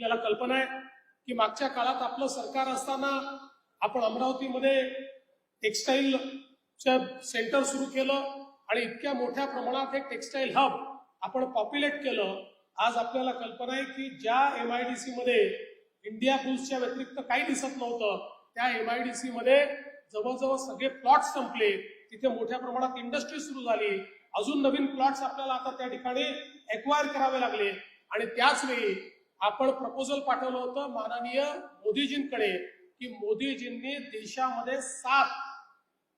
आपल्याला कल्पना आहे की मागच्या काळात आपलं सरकार असताना आपण अमरावतीमध्ये टेक्सटाईल सेंटर सुरू केलं आणि इतक्या मोठ्या प्रमाणात हे टेक्सटाईल हब आपण पॉप्युलेट केलं. आज आपल्याला कल्पना आहे की ज्या एम आय डी सी मध्ये इंडिया बुल्सच्या व्यतिरिक्त काही दिसत नव्हतं त्या एम आय डी सी मध्ये जवळजवळ सगळे प्लॉट संपले. तिथे मोठ्या प्रमाणात इंडस्ट्री सुरू झाली. अजून नवीन प्लॉट्स आपल्याला आता त्या ठिकाणी एक्वायर करावे लागले. आणि त्याच वेळी आपण प्रपोजल पाठवलं होतं माननीय मोदीजींकडे की मोदीजींनी देशामध्ये सात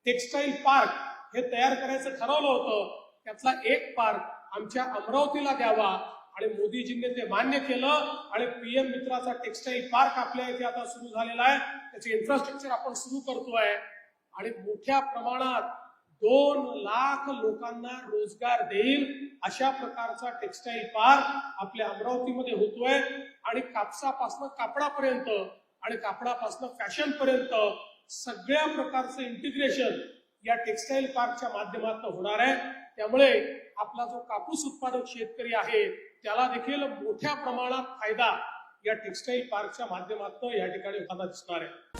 टेक्सटाईल पार्क हे तयार करायचं ठरवलं होतं. त्यातला एक पार्क आमच्या अमरावतीला द्यावा आणि मोदीजींनी ते मान्य केलं आणि पीएम मित्राचा टेक्सटाईल पार्क आपल्या इथे आता सुरू झालेला आहे. त्याचे इन्फ्रास्ट्रक्चर आपण सुरू करतोय. आणि मोठ्या प्रमाणात दोन लाख लोकांना रोजगार देईल अशा प्रकारचा टेक्सटाईल पार्क आपल्या अमरावतीमध्ये होतोय. आणि कापसापासनं कापडापर्यंत आणि कापडापासनं फॅशन पर्यंत सगळ्या प्रकारचं इंटिग्रेशन या टेक्सटाईल पार्कच्या माध्यमातून होणार आहे. त्यामुळे आपला जो कापूस उत्पादक शेतकरी आहे त्याला देखील मोठ्या प्रमाणात फायदा या टेक्सटाईल पार्कच्या माध्यमातून या ठिकाणी होताना दिसणार आहे.